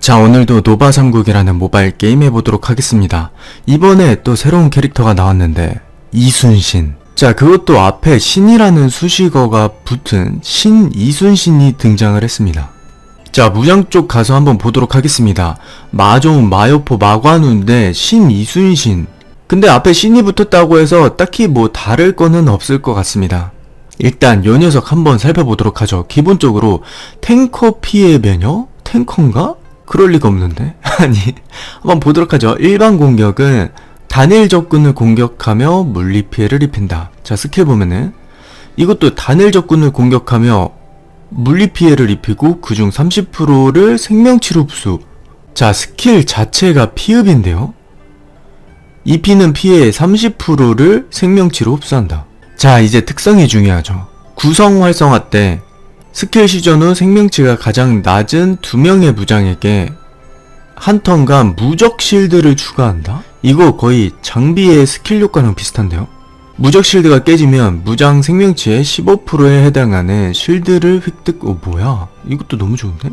자 오늘도 노바삼국이라는 모바일 게임 해보도록 하겠습니다. 이번에 또 새로운 캐릭터가 나왔는데 이순신. 자 그것도 앞에 신이라는 수식어가 붙은 신 이순신이 등장을 했습니다. 자 무장 쪽 가서 한번 보도록 하겠습니다. 마종 마요포 마관우인데 신 이순신. 근데 앞에 신이 붙었다고 해서 딱히 뭐 다를 거는 없을 것 같습니다. 일단 요 녀석 한번 살펴보도록 하죠. 기본적으로 탱커 피해 면역? 탱커인가? 그럴 리가 없는데? 아니, 한번 보도록 하죠. 일반 공격은 단일 적군을 공격하며 물리 피해를 입힌다. 자, 스킬 보면은 이것도 단일 적군을 공격하며 물리 피해를 입히고 그중 30%를 생명치료 흡수. 자, 스킬 자체가 피흡인데요. 입히는 피해의 30%를 생명치로 흡수한다. 자, 이제 특성이 중요하죠. 구성 활성화 때 스킬 시전 후 생명치가 가장 낮은 두 명의 무장에게 한 턴간 무적 실드를 추가한다? 이거 거의 장비의 스킬 효과랑 비슷한데요? 무적 실드가 깨지면 무장 생명치의 15%에 해당하는 실드를 획득, 어, 뭐야? 이것도 너무 좋은데?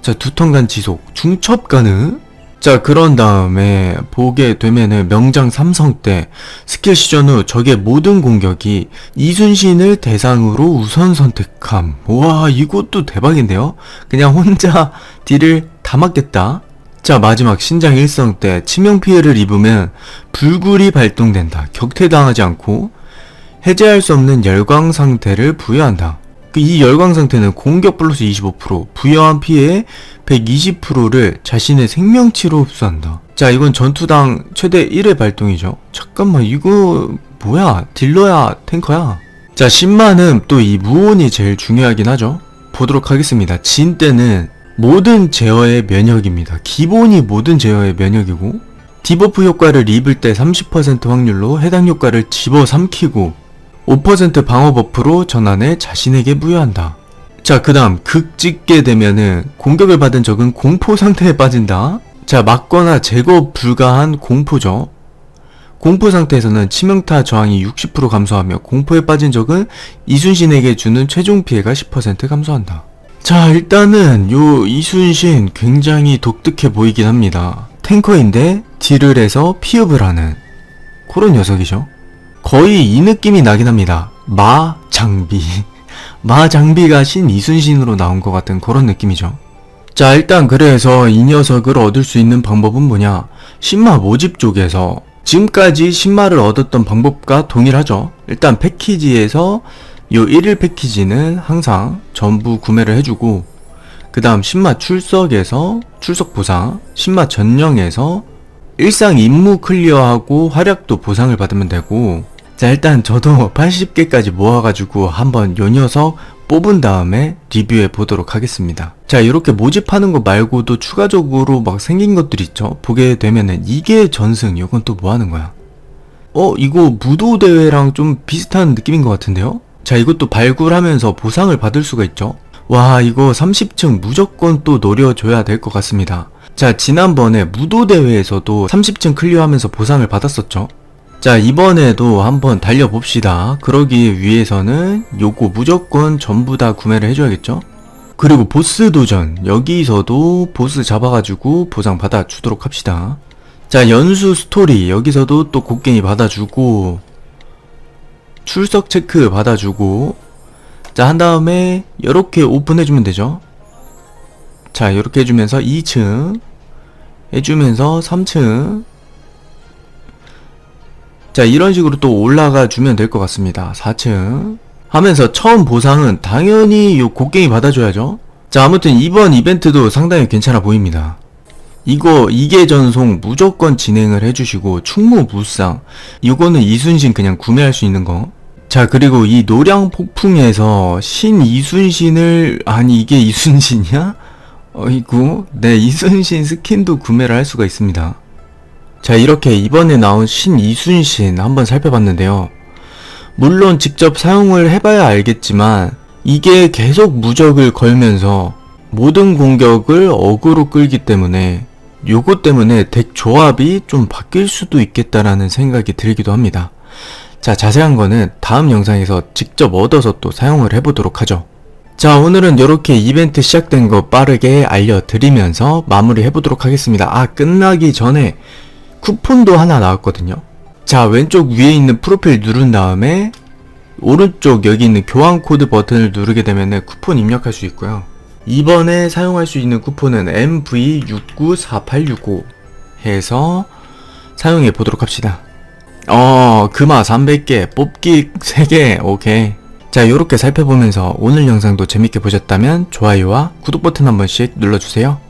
자, 두 턴간 지속, 중첩 가능? 자, 그런 다음에 보게 되면은 명장 삼성 때 스킬 시전 후 적의 모든 공격이 이순신을 대상으로 우선 선택함. 와, 이것도 대박인데요? 그냥 혼자 딜을 다 맞겠다. 자, 마지막 신장 일성 때 치명 피해를 입으면 불굴이 발동된다. 격퇴당하지 않고 해제할 수 없는 열광 상태를 부여한다. 그이 열광 상태는 공격 플러스 25%, 부여한 피해 120%를 자신의 생명치로 흡수한다. 자, 이건 전투당 최대 1회 발동이죠. 잠깐만, 이거 뭐야? 딜러야, 탱커야? 자, 10만은 또 이 무온이 제일 중요하긴 하죠. 보도록 하겠습니다. 진 때는 모든 제어의 면역입니다. 기본이 모든 제어의 면역이고, 디버프 효과를 입을 때 30% 확률로 해당 효과를 집어삼키고 5% 방어 버프로 전환해 자신에게 부여한다. 자, 그 다음, 극 찍게 되면은 공격을 받은 적은 공포 상태에 빠진다. 자, 맞거나 제거 불가한 공포죠. 공포 상태에서는 치명타 저항이 60% 감소하며 공포에 빠진 적은 이순신에게 주는 최종 피해가 10% 감소한다. 자, 일단은 요 이순신 굉장히 독특해 보이긴 합니다. 탱커인데 딜을 해서 피흡을 하는 그런 녀석이죠. 거의 이 느낌이 나긴 합니다. 마 장비. 마 장비가 신 이순신으로 나온 것 같은 그런 느낌이죠. 자, 일단 그래서 이 녀석을 얻을 수 있는 방법은 뭐냐? 신마 모집 쪽에서 지금까지 신마를 얻었던 방법과 동일하죠. 일단 패키지에서 요 1일 패키지는 항상 전부 구매를 해주고 그 다음 신마 출석에서 출석 보상, 신마 전령에서 일상 임무 클리어하고 활약도 보상을 받으면 되고 자 일단 저도 80개까지 모아가지고 한번 요 녀석 뽑은 다음에 리뷰해 보도록 하겠습니다. 자 이렇게 모집하는 거 말고도 추가적으로 막 생긴 것들 있죠? 보게 되면은 이게 전승 이건 또 뭐 하는 거야? 어 이거 무도 대회랑 좀 비슷한 느낌인 것 같은데요? 자 이것도 발굴하면서 보상을 받을 수가 있죠? 와 이거 30층 무조건 또 노려줘야 될 것 같습니다. 자 지난번에 무도 대회에서도 30층 클리어하면서 보상을 받았었죠 자 이번에도 한번 달려봅시다. 그러기 위해서는 요거 무조건 전부 다 구매를 해줘야겠죠? 그리고 보스 도전. 여기서도 보스 잡아가지고 보상 받아주도록 합시다. 자 연수 스토리. 여기서도 또 곡괭이 받아주고 출석 체크 받아주고. 자 한 다음에 이렇게 오픈해주면 되죠? 자 이렇게 해주면서 2층 해주면서 3층 자 이런 식으로 또 올라가 주면 될 것 같습니다. 4층. 하면서 처음 보상은 당연히 요 곡괭이 받아줘야죠. 자 아무튼 이번 이벤트도 상당히 괜찮아 보입니다. 이거 이계 전송 무조건 진행을 해주시고 충무 무쌍. 이거는 이순신 그냥 구매할 수 있는 거. 자 그리고 이 노량 폭풍에서 신 이순신을 아니 이게 이순신이야? 어이구 네 이순신 스킨도 구매를 할 수가 있습니다 자 이렇게 이번에 나온 신 이순신 한번 살펴봤는데요 물론 직접 사용을 해봐야 알겠지만 이게 계속 무적을 걸면서 모든 공격을 어그로 끌기 때문에 요것 때문에 덱 조합이 좀 바뀔 수도 있겠다라는 생각이 들기도 합니다. 자, 자세한 거는 다음 영상에서 직접 얻어서 또 사용을 해보도록 하죠. 자, 오늘은 이렇게 이벤트 시작된 거 빠르게 알려드리면서 마무리 해보도록 하겠습니다. 아, 끝나기 전에 쿠폰도 하나 나왔거든요. 자, 왼쪽 위에 있는 프로필 누른 다음에 오른쪽 여기 있는 교환 코드 버튼을 누르게 되면 쿠폰 입력할 수 있고요. 이번에 사용할 수 있는 쿠폰은 MV694865 해서 사용해 보도록 합시다. 어, 금화 300개, 뽑기 3개, 오케이. 자, 요렇게 살펴보면서 오늘 영상도 재밌게 보셨다면 좋아요와 구독 버튼 한 번씩 눌러주세요.